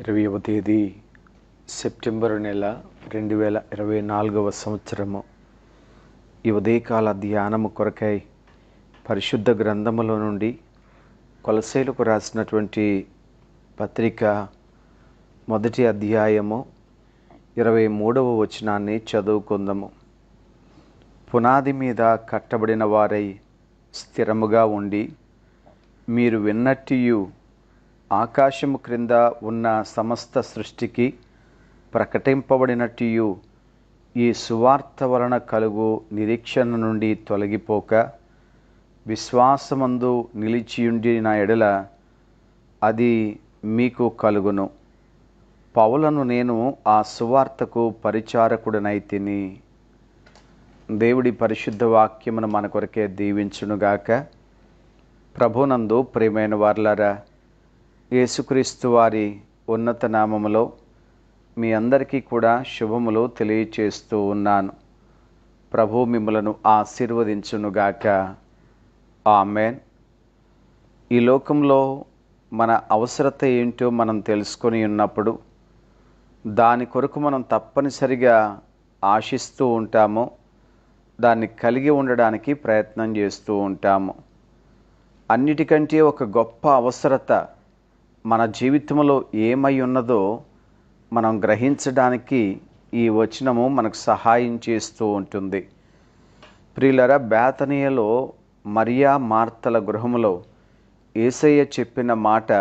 ఇరవైవ తేదీ సెప్టెంబర్ నెల రెండు వేల ఇరవై నాలుగవ సంవత్సరము. ఈ ఉదయకాల ధ్యానము కొరకై పరిశుద్ధ గ్రంథములో నుండి కొలసేలకు రాసినటువంటి పత్రిక మొదటి అధ్యాయము ఇరవై మూడవ వచనాన్ని చదువుకుందాము. పునాది మీద కట్టబడిన వారై స్థిరముగా ఉండి మీరు విన్నట్టియు ఆకాశము క్రింద ఉన్న సమస్త సృష్టికి ప్రకటింపబడినట్టు ఈ సువార్త వలన కలుగు నిరీక్షణ నుండి తొలగిపోక విశ్వాసమందు నిలిచియుండి నా ఎడల అది మీకు కలుగును. పౌలను నేను ఆ సువార్తకు పరిచారకుడనైతిని దేవుడి పరిశుద్ధ వాక్యమును మన కొరకే దీవించునుగాక. ప్రభునందు ప్రియమైన వార్లారా యేసుక్రీస్తు వారి ఉన్నత నామములో మీ అందరికీ కూడా శుభములు తెలియచేస్తూ ఉన్నాను. ప్రభు మిమ్మలను ఆశీర్వదించునుగాక. ఆమెన్. ఈ లోకంలో మన అవసరత ఏంటో మనం తెలుసుకొని ఉన్నప్పుడు దాని కొరకు మనం తప్పనిసరిగా ఆశిస్తూ ఉంటాము దాన్ని కలిగి ఉండడానికి ప్రయత్నం చేస్తూ ఉంటాము. అన్నిటికంటే ఒక గొప్ప అవసరత మన జీవితంలో ఏమై ఉన్నదో మనం గ్రహించడానికి ఈ వచనము మనకు సహాయం చేస్తూ ఉంటుంది. ప్రియులర బేతనీయలో మరియా మార్తల గృహములో ఏసయ్య చెప్పిన మాట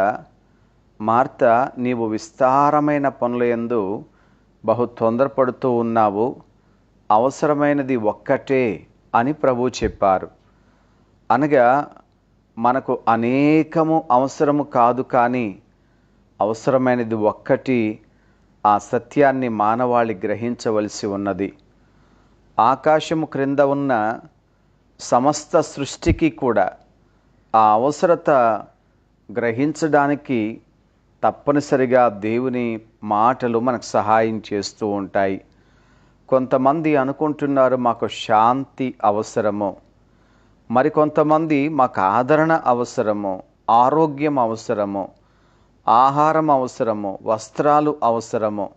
మార్త నీవు విస్తారమైన పనుల ఎందు బహు తొందరపడుతూ ఉన్నావు. అవసరమైనది ఒక్కటే అని ప్రభు చెప్పారు. అనగా మనకు అనేకము అవసరము కాదు కానీ అవసరమైనది ఒక్కటి ఆ సత్యాన్ని మానవాళి గ్రహించవలసి ఉన్నది. ఆకాశము క్రింద ఉన్న సమస్త సృష్టికి కూడా ఆ అవసరత గ్రహించడానికి తప్పనిసరిగా దేవుని మాటలు మనకు సహాయం చేస్తూ ఉంటాయి. కొంతమంది అనుకుంటున్నారు మాకు శాంతి అవసరము. మరికొంతమంది మాకు ఆదరణ అవసరము ఆరోగ్యం అవసరము ఆహారం అవసరము వస్త్రాలు అవసరము.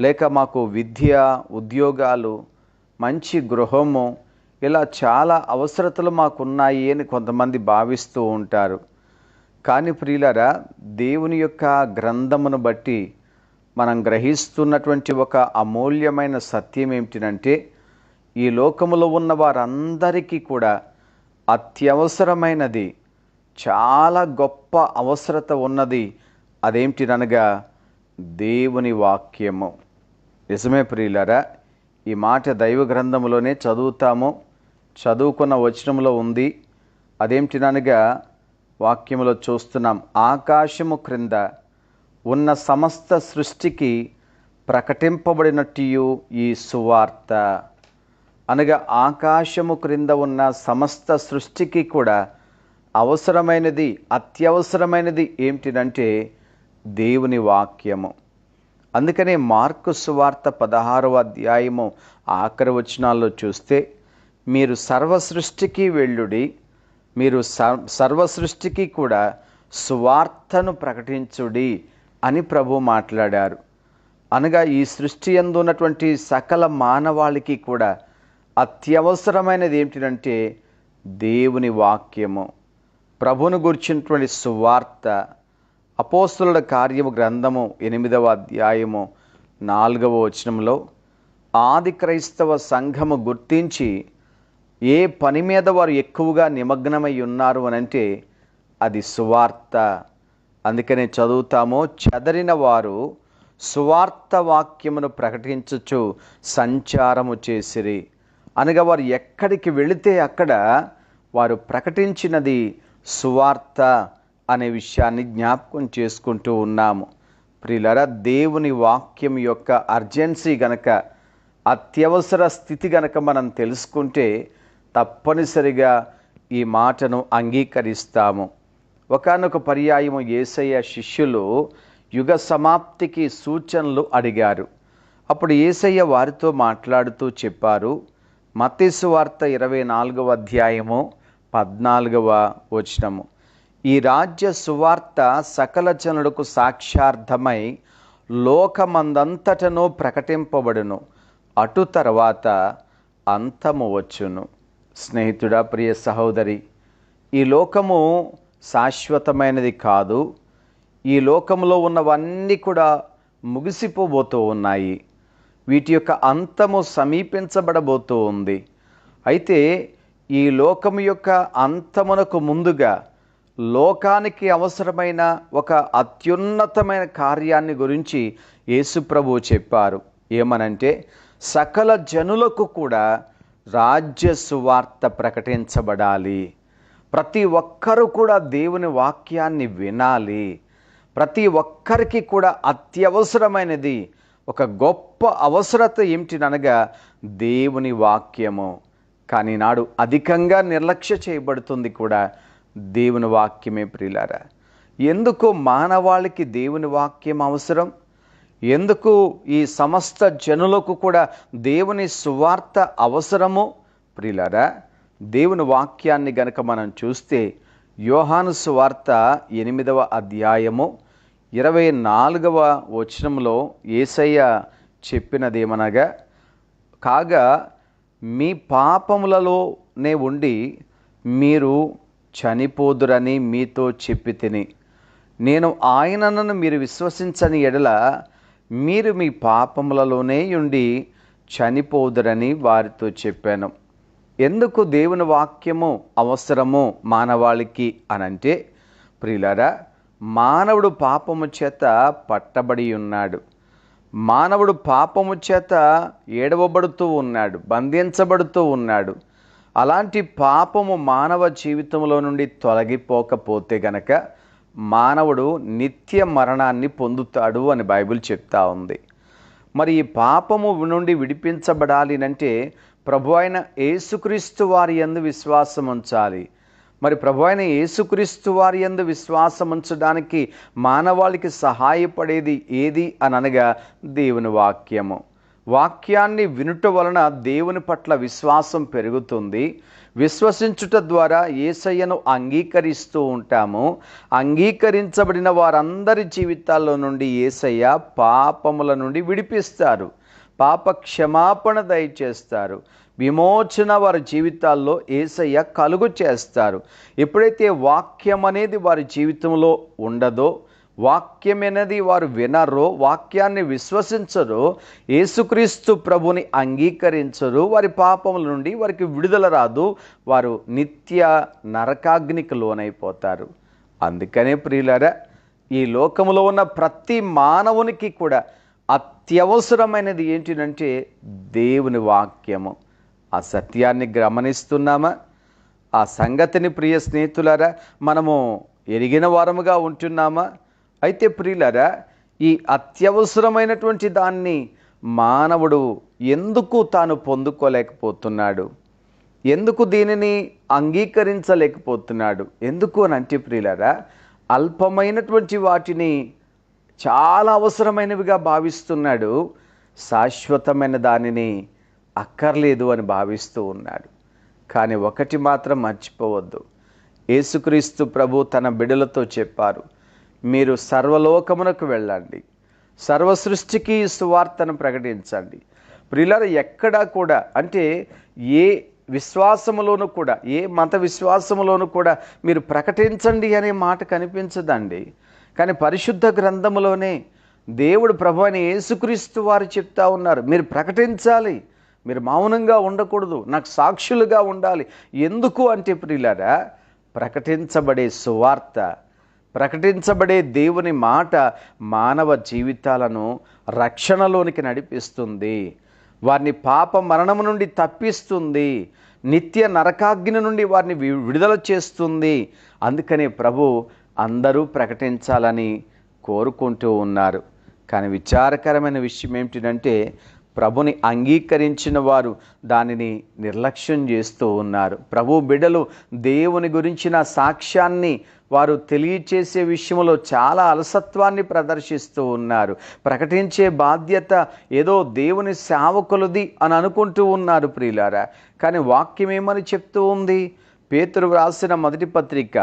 లేక మాకు విద్య ఉద్యోగాలు మంచి గృహము ఇలా చాలా అవసరతలు మాకున్నాయి అని కొంతమంది భావిస్తూ ఉంటారు. కానీ ప్రియులరా దేవుని యొక్క గ్రంథమును బట్టి మనం గ్రహిస్తున్నటువంటి ఒక అమూల్యమైన సత్యం ఏమిటంటే ఈ లోకములో ఉన్న వారందరికీ కూడా అత్యవసరమైనది చాలా గొప్ప అవసరత ఉన్నది. అదేమిటినగా దేవుని వాక్యము. నిజమే ప్రియులరా ఈ మాట దైవ గ్రంథములోనే చదువుతాము. చదువుకున్న వచనంలో ఉంది. అదేమిటినగా వాక్యంలో చూస్తున్నాం ఆకాశము క్రింద ఉన్న సమస్త సృష్టికి ప్రకటింపబడినట్టు ఈ సువార్త. అనగా ఆకాశము క్రింద ఉన్న సమస్త సృష్టికి కూడా అవసరమైనది అత్యవసరమైనది ఏమిటినంటే దేవుని వాక్యము. అందుకనే మార్కు సువార్త పదహారవ అధ్యాయము ఆఖరి వచనాల్లో చూస్తే మీరు సర్వ సృష్టికి వెళ్ళుడి మీరు సర్వ సృష్టికి కూడా సువార్తను ప్రకటించుడి అని ప్రభు మాట్లాడారు. అనగా ఈ సృష్టి ఎందు ఉన్నటువంటి సకల మానవాళికి కూడా అత్యవసరమైనది ఏమిటంటే దేవుని వాక్యము. ప్రభును గుర్చినటువంటి సువార్త అపోస్తుల కార్యము గ్రంథము ఎనిమిదవ అధ్యాయము నాలుగవ వచనంలో ఆది క్రైస్తవ సంఘము గుర్తించి ఏ పని మీద వారు ఎక్కువగా నిమగ్నమై ఉన్నారు అని అంటే అది సువార్త. అందుకనే చదువుతామో చెదరిన వారు సువార్త వాక్యమును ప్రకటించచ్చు సంచారము చేసిరి. అనగా వారు ఎక్కడికి వెళితే అక్కడ వారు ప్రకటించినది సువార్త అనే విషయాన్ని జ్ఞాపకం చేసుకుంటూ ఉన్నాము. ప్రియులరా దేవుని వాక్యం యొక్క అర్జెన్సీ గనక అత్యవసర స్థితి గనక మనం తెలుసుకుంటే తప్పనిసరిగా ఈ మాటను అంగీకరిస్తాము. ఒకనొక పర్యాయము ఏసయ్య శిష్యులు యుగ సమాప్తికి సూచనలు అడిగారు. అప్పుడు ఏసయ్య వారితో మాట్లాడుతూ చెప్పారు మత్తీసు వార్త ఇరవై నాలుగవ అధ్యాయము పద్నాలుగవ వచనము. ఈ రాజ్య సువార్త సకల జనులకు సాక్షార్థమై లోకమందంతటను ప్రకటింపబడును. అటు తర్వాత అంతము వచ్చును. స్నేహితుడా ప్రియ సహోదరి ఈ లోకము శాశ్వతమైనది కాదు. ఈ లోకంలో ఉన్నవన్నీ కూడా ముగిసిపోబోతూ ఉన్నాయి. వీటి యొక్క అంతము సమీపించబడబోతూ ఉంది. అయితే ఈ లోకము యొక్క అంతమునకు ముందుగా లోకానికి అవసరమైన ఒక అత్యున్నతమైన కార్యాన్ని గురించి యేసుప్రభు చెప్పారు. ఏమనంటే సకల జనులకు కూడా రాజ్య సువార్త ప్రకటించబడాలి. ప్రతి ఒక్కరూ కూడా దేవుని వాక్యాన్ని వినాలి. ప్రతి ఒక్కరికి కూడా అత్యవసరమైనది ఒక గొప్ప అవసరత ఏమిటినగా దేవుని వాక్యము. కానీ నాడు అధికంగా నిర్లక్ష్య చేయబడుతుంది కూడా దేవుని వాక్యమే ప్రియులారా. ఎందుకు మానవాళికి దేవుని వాక్యం అవసరం? ఎందుకు ఈ సమస్త జనులకు కూడా దేవుని సువార్త అవసరము? ప్రియులారా దేవుని వాక్యాన్ని గనక మనం చూస్తే యోహాను సువార్త ఎనిమిదవ అధ్యాయము ఇరవై నాలుగవ వచనంలో ఏసయ్య చెప్పినదేమనగా కాగా మీ పాపములలోనే ఉండి మీరు చనిపోదురని మీతో చెప్పి తిని నేను ఆయనను మీరు విశ్వసించని ఎడల మీరు మీ పాపములలోనే ఉండి చనిపోదురని వారితో చెప్పాను. ఎందుకు దేవుని వాక్యము అవసరము మానవాళికి అనంటే ప్రియులరా మానవుడు పాపము చేత పట్టబడి ఉన్నాడు. మానవుడు పాపము చేత ఏడవబడుతూ ఉన్నాడు బంధించబడుతూ ఉన్నాడు. అలాంటి పాపము మానవ జీవితంలో నుండి తొలగిపోకపోతే గనక మానవుడు నిత్య మరణాన్ని పొందుతాడు అని బైబిల్ చెప్తా ఉంది. మరి ఈ పాపము నుండి విడిపించబడాలి అంటే ప్రభు అయిన యేసుక్రీస్తు వారి యందు విశ్వాసం ఉంచాలి మరి ప్రభు అయిన యేసుక్రీస్తు వారి యందు విశ్వాసం ఉంచడానికి మానవాళికి సహాయపడేది ఏది అని అనగా దేవుని వాక్యము. వాక్యాన్ని వినుట వలన దేవుని పట్ల విశ్వాసం పెరుగుతుంది. విశ్వసించుట ద్వారా ఏసయ్యను అంగీకరిస్తూ ఉంటాము. అంగీకరించబడిన వారందరి జీవితాల్లో నుండి ఏసయ్య పాపముల నుండి విడిపిస్తారు. పాప క్షమాపణ దయచేస్తారు. విమోచన వారి జీవితాల్లో ఏసయ్య కలుగు చేస్తారు. ఎప్పుడైతే వాక్యం అనేది వారి జీవితంలో ఉండదో వాక్యం అనేది వారు వినరో వాక్యాన్ని విశ్వసించరో యేసుక్రీస్తు ప్రభుని అంగీకరించరు వారి పాపముల నుండి వారికి విడుదల రాదు వారు నిత్య నరకాగ్నికి లోనైపోతారు. అందుకనే ప్రియులరా ఈ లోకంలో ఉన్న ప్రతి మానవునికి కూడా అత్యవసరమైనది ఏంటినంటే దేవుని వాక్యము. ఆ సత్యాన్ని గమనిస్తున్నామా? ఆ సంగతిని ప్రియ స్నేహితులారా మనము ఎరిగిన వారముగా ఉంటున్నామా? అయితే ప్రియులారా ఈ అత్యవసరమైనటువంటి దాన్ని మానవుడు ఎందుకు తాను పొందుకోలేకపోతున్నాడు? ఎందుకు దీనిని అంగీకరించలేకపోతున్నాడు? ఎందుకు అని అంటే ప్రియులారా అల్పమైనటువంటి వాటిని చాలా అవసరమైనవిగా భావిస్తున్నాడు శాశ్వతమైన దానిని అక్కర్లేదు అని భావిస్తూ ఉన్నాడు. కానీ ఒకటి మాత్రం మర్చిపోవద్దు. యేసుక్రీస్తు ప్రభు తన బిడలతో చెప్పారు మీరు సర్వలోకమునకు వెళ్ళండి. సర్వ సృష్టికి సువార్తను ప్రకటించండి. ప్రియులార ఎక్కడా కూడా అంటే ఏ విశ్వాసములోనూ కూడా ఏ మత విశ్వాసములోనూ కూడా మీరు ప్రకటించండి అనే మాట కనిపించదండి. కానీ పరిశుద్ధ గ్రంథములోనే దేవుడు ప్రభు అని యేసుక్రీస్తు వారు చెప్తా ఉన్నారు మీరు ప్రకటించాలి. మీరు మౌనంగా ఉండకూడదు నాకు సాక్షులుగా ఉండాలి. ఎందుకు అంటే ప్రియులారా ప్రకటించబడే సువార్త ప్రకటించబడే దేవుని మాట మానవ జీవితాలను రక్షణలోనికి నడిపిస్తుంది. వారిని పాప మరణము నుండి తప్పిస్తుంది. నిత్య నరకాగ్ని నుండి వారిని వి- విడుదల చేస్తుంది. అందుకనే ప్రభు అందరూ ప్రకటించాలని కోరుకుంటూ ఉన్నారు. కానీ విచారకరమైన విషయం ఏమిటంటే ప్రభుని అంగీకరించిన వారు దానిని నిర్లక్ష్యం చేస్తూ ఉన్నారు. ప్రభు బిడలు దేవుని గురించిన సాక్ష్యాన్ని వారు తెలియచేసే విషయంలో చాలా అలసత్వాన్ని ప్రదర్శిస్తూ ఉన్నారు. ప్రకటించే బాధ్యత ఏదో దేవుని సేవకులది అని అనుకుంటూ ఉన్నారు ప్రియులారా. కానీ వాక్యం ఏమని చెప్తూ ఉంది? పేతురు వ్రాసిన మొదటి పత్రిక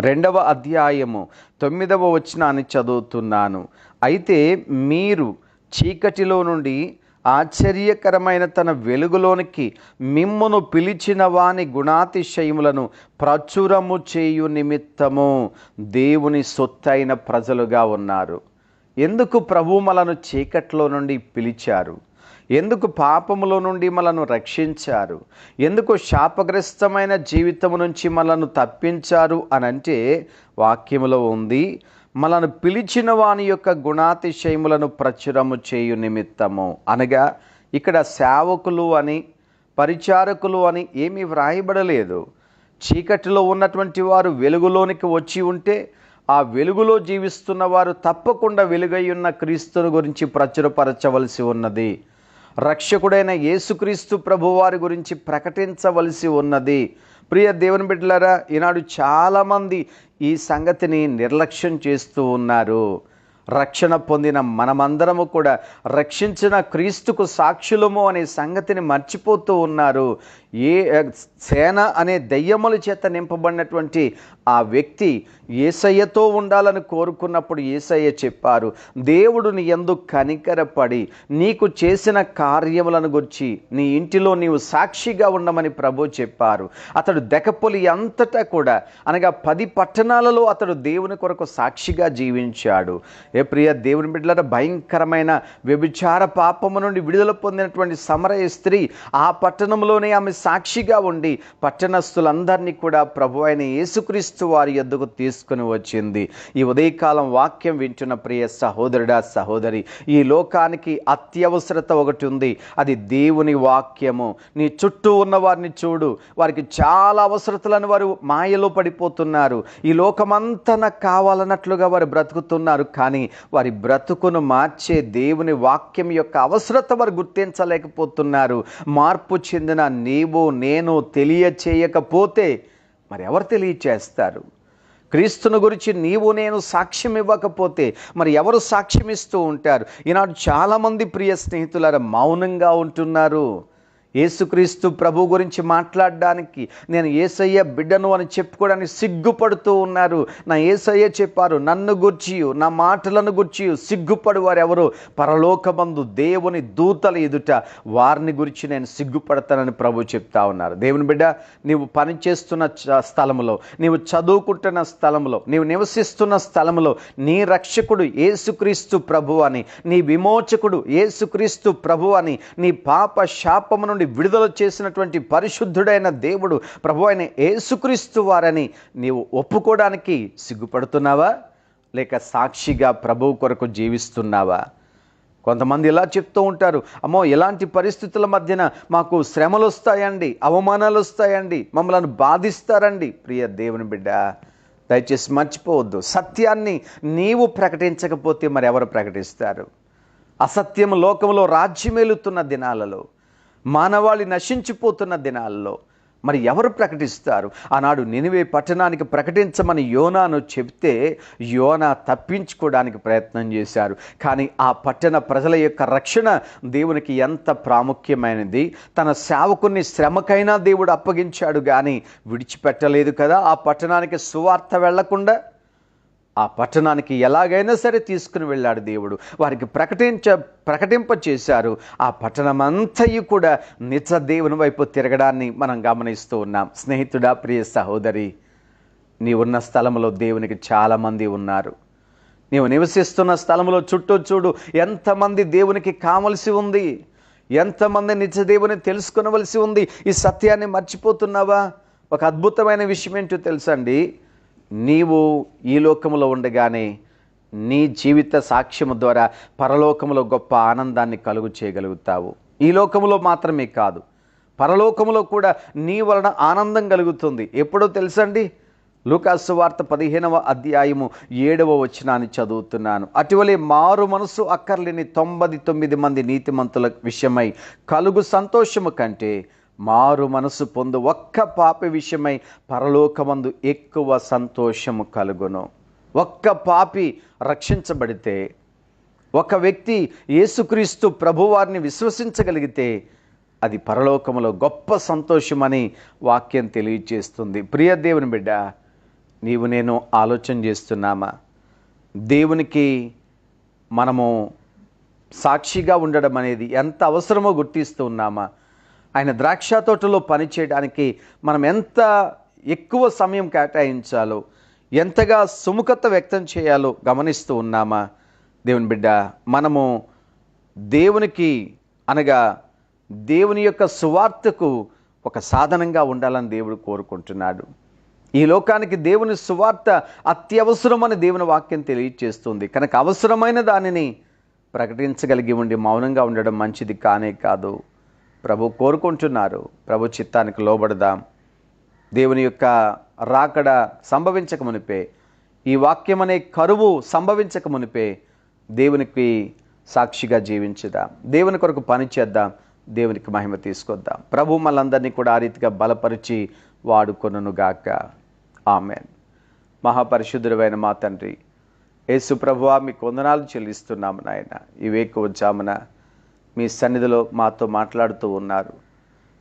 రెండవ అధ్యాయము తొమ్మిదవ వచనాన్ని చదువుతున్నాను. అయితే మీరు చీకటిలో నుండి ఆశ్చర్యకరమైన తన వెలుగులోనికి మిమ్మును పిలిచిన వాని గుణాతిశయములను ప్రచురము చేయు నిమిత్తము దేవుని సొత్తైన ప్రజలుగా ఉన్నారు. ఎందుకు ప్రభు మనను చీకట్లో నుండి పిలిచారు? ఎందుకు పాపములో నుండి మనను రక్షించారు? ఎందుకు శాపగ్రస్తమైన జీవితం నుంచి మనను తప్పించారు అనంటే వాక్యములో ఉంది మనను పిలిచిన వాని యొక్క గుణాతిశయములను ప్రచురము చేయు నిమిత్తము. అనగా ఇక్కడ సేవకులు అని పరిచారకులు అని ఏమీ వ్రాయబడలేదు. చీకటిలో ఉన్నటువంటి వారు వెలుగులోనికి వచ్చి ఉంటే ఆ వెలుగులో జీవిస్తున్న వారు తప్పకుండా వెలుగై ఉన్న క్రీస్తుని గురించి ప్రచురపరచవలసి ఉన్నది. రక్షకుడైన యేసుక్రీస్తు ప్రభువారి గురించి ప్రకటించవలసి ఉన్నది. ప్రియ దేవుని బిడ్డలారా ఈనాడు చాలామంది ఈ సంగతిని నిర్లక్ష్యం చేస్తూ ఉన్నారు. రక్షణ పొందిన మనమందరము కూడా రక్షించిన క్రీస్తుకు సాక్షులము అనే సంగతిని మర్చిపోతూ ఉన్నారు. ఏ సేన అనే దయ్యముల చేత నింపబడినటువంటి ఆ వ్యక్తి ఏసయ్యతో ఉండాలని కోరుకున్నప్పుడు ఏసయ్య చెప్పారు దేవుడు నీ ఎందు కనికరపడి నీకు చేసిన కార్యములను గురించి నీ ఇంటిలో నీవు సాక్షిగా ఉండమని ప్రభు చెప్పారు. అతడు దెకపొలి అంతటా కూడా అనగా పది పట్టణాలలో అతడు దేవుని కొరకు సాక్షిగా జీవించాడు. ఏ ప్రియ దేవుని బిడ్డల భయంకరమైన వ్యభిచార పాపము నుండి విడుదల పొందినటువంటి సమరయ స్త్రీ ఆ పట్టణంలోనే ఆమె సాక్షిగా ఉండి పట్టణస్థులందరినీ కూడా ప్రభు అయిన యేసుక్రీస్తు వారి ఎద్దుకు తీసుకుని వచ్చింది. ఈ ఉదయకాలం వాక్యం వింటున్న ప్రియ సహోదరుడా సహోదరి ఈ లోకానికి అత్యవసరత ఒకటి ఉంది. అది దేవుని వాక్యము. నీ చుట్టూ ఉన్న వారిని చూడు. వారికి చాలా అవసరతలను వారు మాయలో పడిపోతున్నారు. ఈ లోకమంతా నాకు కావాలన్నట్లుగా వారు బ్రతుకుతున్నారు. కానీ వారి బ్రతుకును మార్చే దేవుని వాక్యం యొక్క అవసరత వారు గుర్తించలేకపోతున్నారు. మార్పు చెందిన నీవు నేను తెలియచేయకపోతే మరి ఎవరు తెలియచేస్తారు? క్రీస్తును గురించి నీవు నేను సాక్ష్యం ఇవ్వకపోతే మరి ఎవరు సాక్ష్యం ఇస్తూ ఉంటారు? ఈనాడు చాలామంది ప్రియ స్నేహితులారా మౌనంగా ఉంటున్నారు. యేసుక్రీస్తు ప్రభు గురించి మాట్లాడడానికి నేను ఏసయ్య బిడ్డను అని చెప్పుకోవడానికి సిగ్గుపడుతూ ఉన్నారు. నా ఏసయ్య చెప్పారు నన్ను గుర్చియు నా మాటలను గుర్చియు సిగ్గుపడు వారెవరు పరలోకమందు దేవుని దూతల ఎదుట వారిని గురించి నేను సిగ్గుపడతానని ప్రభు చెప్తా ఉన్నారు. దేవుని బిడ్డ నీవు పనిచేస్తున్న స్థలంలో నీవు చదువుకుంటున్న స్థలంలో నీవు నివసిస్తున్న స్థలంలో నీ రక్షకుడు యేసుక్రీస్తు ప్రభు అని నీ విమోచకుడు యేసుక్రీస్తు ప్రభు అని నీ పాప శాపమును నుండి విడుదల చేసినటువంటి పరిశుద్ధుడైన దేవుడు ప్రభు అయిన ఏసుక్రీస్తు వారని నీవు ఒప్పుకోవడానికి సిగ్గుపడుతున్నావా? లేక సాక్షిగా ప్రభు కొరకు జీవిస్తున్నావా? కొంతమంది ఇలా చెప్తూ ఉంటారు అమ్మో ఎలాంటి పరిస్థితుల మధ్యన మాకు శ్రమలు వస్తాయండి అవమానాలు వస్తాయండి మమ్మల్ని బాధిస్తారండి. ప్రియ దేవుని బిడ్డ దయచేసి మర్చిపోవద్దు. సత్యాన్ని నీవు ప్రకటించకపోతే మరి ఎవరు ప్రకటిస్తారు? అసత్యం లోకంలో రాజ్యమేలుతున్న దినాలలో మానవాళి నశించిపోతున్న దినాల్లో. మరి ఎవరు ప్రకటిస్తారు? ఆనాడు నినివే పట్టణానికి ప్రకటించమని యోనాను చెప్తే యోనా తప్పించుకోవడానికి ప్రయత్నం చేశారు. కానీ ఆ పట్టణ ప్రజల యొక్క రక్షణ దేవునికి ఎంత ప్రాముఖ్యమైనది? తన సేవకుని శ్రమకైనా దేవుడు అప్పగించాడు కానీ విడిచిపెట్టలేదు కదా? ఆ పట్టణానికి సువార్త వెళ్ళకుండా ఆ పట్టణానికి ఎలాగైనా సరే తీసుకుని వెళ్ళాడు దేవుడు. వారికి ప్రకటించ ప్రకటింప చేశారు. ఆ పట్టణమంతయు కూడా నిత్య దేవుని వైపు తిరగడాన్ని మనం గమనిస్తూ ఉన్నాం. స్నేహితుడా ప్రియ సహోదరి నీ ఉన్న స్థలంలో దేవునికి చాలామంది ఉన్నారు. నీవు నివసిస్తున్న స్థలంలో చుట్టూ చూడు ఎంతమంది దేవునికి కావలసి ఉంది? ఎంతమంది నిత్య దేవుని తెలుసుకొనవలసి ఉంది? ఈ సత్యాన్ని మర్చిపోతున్నావా? ఒక అద్భుతమైన విషయం ఏంటో తెలుసండి? నీవు ఈ లోకములో ఉండగానే నీ జీవిత సాక్ష్యము ద్వారా పరలోకములో గొప్ప ఆనందాన్ని కలుగు చేయగలుగుతావు. ఈ లోకములో మాత్రమే కాదు పరలోకములో కూడా నీ వలన ఆనందం కలుగుతుంది. ఎప్పుడో తెలుసండి? లూకాసు వార్త పదిహేనవ అధ్యాయము ఏడవ వచనాన్ని చదువుతున్నాను. అటువలే మారు మనసు అక్కర్లేని తొంభై తొమ్మిది మంది నీతిమంతుల విషయమై కలుగు సంతోషము కంటే మారు మనసు పొందు ఒక్క పాప విషయమై పరలోకమందు ఎక్కువ సంతోషము కలుగును. ఒక్క పాపి రక్షించబడితే ఒక వ్యక్తి యేసుక్రీస్తు ప్రభువారిని విశ్వసించగలిగితే అది పరలోకములో గొప్ప సంతోషమని వాక్యం తెలియజేస్తుంది ప్రియ దేవుని బిడ్డ నీవు నేను ఆలోచన చేస్తున్నామా? దేవునికి మనము సాక్షిగా ఉండడం అనేది ఎంత అవసరమో గుర్తిస్తూ ఉన్నామా? ఆయన ద్రాక్ష తోటలో పనిచేయడానికి మనం ఎంత ఎక్కువ సమయం కేటాయించాలో ఎంతగా సుముఖత వ్యక్తం చేయాలో గమనిస్తూ ఉన్నామా? దేవుని బిడ్డ మనము దేవునికి అనగా దేవుని యొక్క సువార్తకు ఒక సాధనంగా ఉండాలని దేవుడు కోరుకుంటున్నాడు. ఈ లోకానికి దేవుని సువార్త అత్యవసరమని దేవుని వాక్యం తెలియచేస్తుంది. కనుక అవసరమైన దానిని ప్రకటించగలిగి ఉండి మౌనంగా ఉండడం మంచిది కానే కాదు. ప్రభు కోరుకుంటున్నారు. ప్రభు చిత్తానికి లోబడదాం. దేవుని యొక్క రాకడ సంభవించక మునిపే ఈ వాక్యం అనే కరువు సంభవించక మునిపే దేవునికి సాక్షిగా జీవించుదాం. దేవుని కొరకు పని చేద్దాం. దేవునికి మహిమ తీసుకొద్దాం. ప్రభు మనందరినీ కూడా ఆ రీతిగా బలపరిచి వాడుకొనుగాక ఆమెన్. మహాపరిశుద్ధుడైన మా తండ్రి యేసు ప్రభువా మీకు వందనాలు చెల్లిస్తున్నాము నాయన. ఈ వేకు వచ్చామున మీ సన్నిధిలో మాతో మాట్లాడుతూ ఉన్నారు.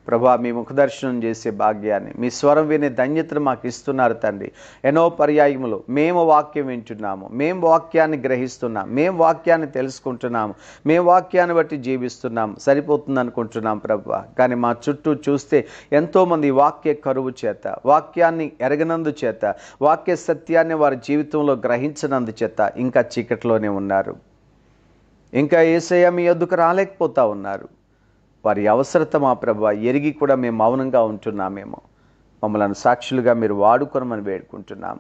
ప్రభా మీ ముఖదర్శనం చేసే భాగ్యాన్ని మీ స్వరం వినే ధన్యతను మాకు ఇస్తున్నారు తండ్రి. ఎన్నో పర్యాయములు మేము వాక్యం వింటున్నాము మేము వాక్యాన్ని గ్రహిస్తున్నాం మేము వాక్యాన్ని తెలుసుకుంటున్నాము మేము వాక్యాన్ని బట్టి జీవిస్తున్నాం సరిపోతుంది అనుకుంటున్నాం ప్రభా. కానీ మా చుట్టూ చూస్తే ఎంతోమంది వాక్య కరువు చేత వాక్యాన్ని ఎరగనందు చేత వాక్య సత్యాన్ని వారి జీవితంలో గ్రహించనందు చేత ఇంకా చీకటిలోనే ఉన్నారు. ఇంకా ఏసయ్య మీ వద్దుకు రాలేకపోతా ఉన్నారు. వారి అవసరత మా ప్రభు ఎరిగి కూడా మేము మౌనంగా ఉంటున్నామేమో. మమ్మల్ని సాక్షులుగా మీరు వాడుకొనమని వేడుకుంటున్నాము.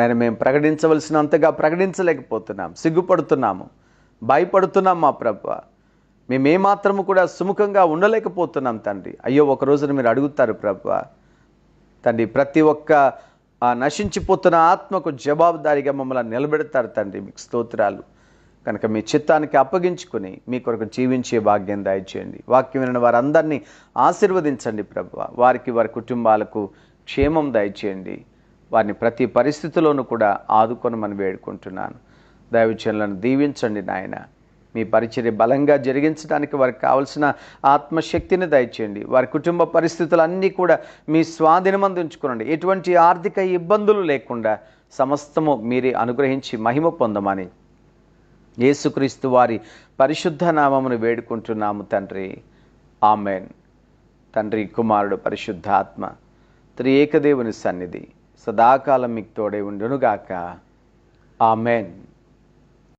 ఆయన మేము ప్రకటించవలసినంతగా ప్రకటించలేకపోతున్నాం. సిగ్గుపడుతున్నాము. భయపడుతున్నాం మా ప్రభు. మేమేమాత్రము కూడా సుముఖంగా ఉండలేకపోతున్నాం తండ్రి. అయ్యో ఒక రోజున మీరు అడుగుతారు ప్రభు. తండ్రి ప్రతి ఒక్క ఆ నశించిపోతున్న ఆత్మకు జవాబుదారీగా మమ్మల్ని నిలబెడతారు తండ్రి. మీకు స్తోత్రాలు. కనుక మీ చిత్తానికి అప్పగించుకుని మీ కొరకు జీవించే భాగ్యం దయచేయండి. వాక్యం విన వారందరినీ ఆశీర్వదించండి ప్రభు వారికి వారి కుటుంబాలకు క్షేమం దయచేయండి. వారిని ప్రతి పరిస్థితిలోనూ కూడా ఆదుకొనమని వేడుకుంటున్నాను. దైవచనులను దీవించండి నాయన. మీ పరిచర్య బలంగా జరిగించడానికి వారికి కావలసిన ఆత్మశక్తిని దయచేయండి. వారి కుటుంబ పరిస్థితులన్నీ కూడా మీ స్వాధీనమందు ఉంచుకోనండి ఎటువంటి ఆర్థిక ఇబ్బందులు లేకుండా సమస్తము మీరే అనుగ్రహించి మహిమ పొందమని యేసుక్రీస్తు వారి పరిశుద్ధ నామమును వేడుకుంటున్నాము తండ్రి. ఆమెన్. తండ్రి కుమారుడు పరిశుద్ధాత్మ త్రి ఏకదేవుని సన్నిధి సదాకాలం మీకు తోడే ఉండునుగాక. ఆమెన్.